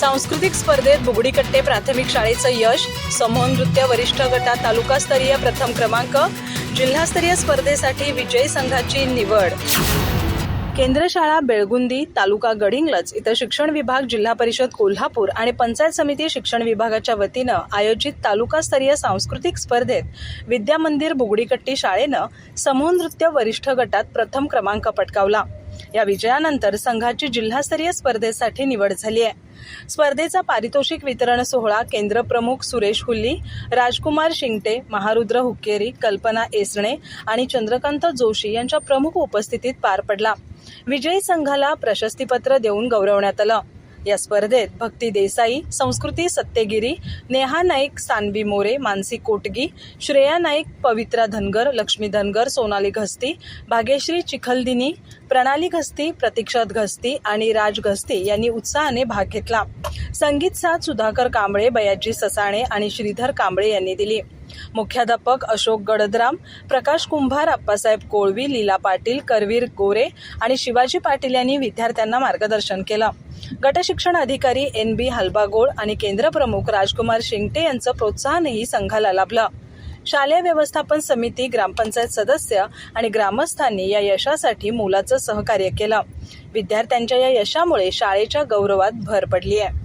सांस्कृतिक स्पर्धेत बुगडीकट्टे प्राथमिक शाळेचं यश समूह नृत्य वरिष्ठ गटात तालुकास्तरीय प्रथम क्रमांक जिल्हास्तरीय स्पर्धेसाठी विजयी संघाची निवड. केंद्र शाळा बेळगुंदी तालुका गडिंगलज इथं शिक्षण विभाग जिल्हा परिषद कोल्हापूर आणि पंचायत समिती शिक्षण विभागाच्या वतीनं आयोजित तालुकास्तरीय सांस्कृतिक स्पर्धेत विद्यामंदिर बुगडीकट्टी शाळेनं समूह नृत्य वरिष्ठ गटात प्रथम क्रमांक पटकावला. या विजयानंतर संघाची जिल्हास्तरीय स्पर्धेसाठी निवड झाली आहे. स्पर्धेचा पारितोषिक वितरण सोहळा केंद्र प्रमुख सुरेश हुल्ली राजकुमार शिंगटे महारुद्र हुक्केरी कल्पना एसणे आणि चंद्रकांत जोशी यांच्या प्रमुख उपस्थितीत पार पडला. विजयी संघाला प्रशस्तीपत्र देऊन गौरवण्यात आलं. या स्पर्धेत भक्ती देसाई संस्कृती सत्तेगिरी नेहा नाईक सानवी मोरे मानसी कोटगी श्रेया नाईक पवित्रा धनगर लक्ष्मी धनगर सोनाली घस्ती भाग्यश्री चिखलदिनी प्रणाली घस्ती प्रतीक्षात घस्ती आणि राज घस्ती यांनी उत्साहाने भाग घेतला. संगीत साथ सुधाकर कांबळे बयाजी ससाणे आणि श्रीधर कांबळे यांनी दिली. मुख्याध्यापक अशोक गडदराम प्रकाश कुंभार अप्पासाहेब कोळवी लीला पाटील करवीर गोरे आणि शिवाजी पाटील यांनी विद्यार्थ्यांना मार्गदर्शन केलं. गटशिक्षण अधिकारी एन बी हलबागोळ आणि केंद्रप्रमुख राजकुमार शिंगटे यांचं प्रोत्साहनही संघाला लाभलं. शालेय व्यवस्थापन समिती ग्रामपंचायत सदस्य आणि ग्रामस्थांनी या यशासाठी मोलाचं सहकार्य केलं. विद्यार्थ्यांच्या या यशामुळे शाळेच्या गौरवात भर पडली आहे